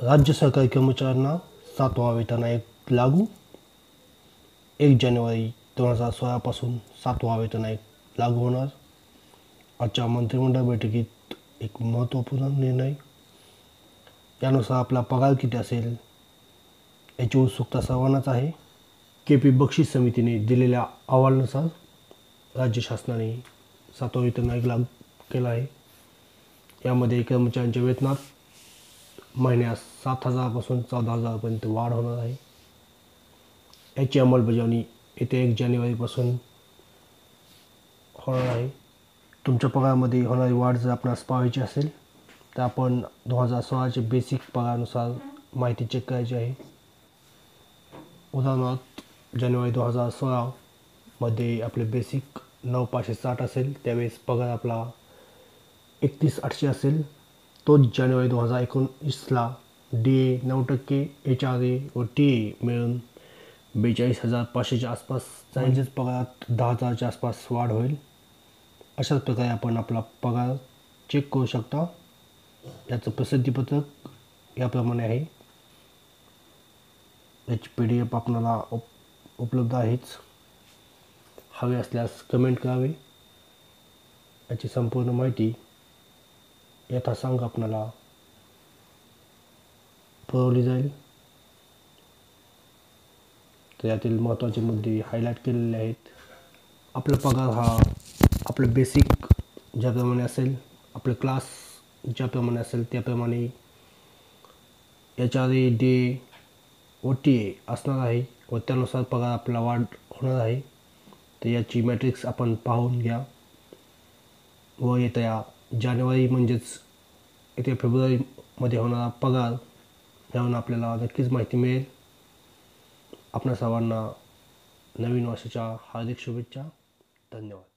राज्य सरकारी कर्मचाऱ्यांना सातवा वेतन आयोग लागू. एक जानेवारी दोन हजार सोळापासून सातवा वेतन आयोग लागू होणार. आजच्या मंत्रिमंडळ बैठकीत एक महत्त्वपूर्ण निर्णय. यानुसार आपला पगार किती असेल याची उत्सुकता सर्वांनाच आहे. के पी बक्षीस समितीने दिलेल्या अहवालानुसार राज्य शासनाने सातवा वेतन आयोग लागू केला आहे. यामध्ये कर्मचाऱ्यांच्या वेतनात महिन्यास सात हजारापासून चौदा हजारापर्यंत वाढ होणार आहे. याची अंमलबजावणी येत्या एक जानेवारीपासून होणार आहे. तुमच्या पगारामध्ये होणारी वाढ जर आपणास पाहायची असेल तर आपण दोन हजार सोळाच्या बेसिक पगारानुसार माहिती चेक करायची आहे. उदाहरणार्थ जानेवारी दोन हजार सोळामध्ये आपले बेसिक नऊ पाचशे साठ असेल त्यावेळेस पगार आपला एकतीस आठशे असेल. तोच जानेवारी दोन हजार एकोणीसला डी ए नऊ टक्के एच आर ए व टी ए मिळून बेचाळीस हजार पाचशेच्या आसपास म्हणजेच पगारात दहा हजारच्या आसपास वाढ होईल. अशाच प्रकारे आपण आपला पगार चेक करू शकता. याचं प्रसिद्धीपत्रक याप्रमाणे आहे. याची पी डी एफ आपणाला उप उपलब्ध आहेच. हवे असल्यास कमेंट करावे. याची संपूर्ण माहिती यथासांग आपणाला पुरवली जाईल. तर यातील महत्त्वाचे मुद्दे हायलाईट केलेले आहेत. आपला पगार हा आपलं बेसिक ज्याप्रमाणे असेल आपलं क्लास ज्याप्रमाणे असेल त्याप्रमाणे याच्या डे ओ टी ए असणार आहे व त्यानुसार पगार आपला वाढ होणार आहे. तर याची मॅट्रिक्स आपण पाहून घ्या व येत्या जानेवारी म्हणजेच येत्या फेब्रुवारीमध्ये होणारा पगार यावरून आपल्याला नक्कीच माहिती मिळेल. आपणा सर्वांना नवीन वर्षाच्या हार्दिक शुभेच्छा. धन्यवाद.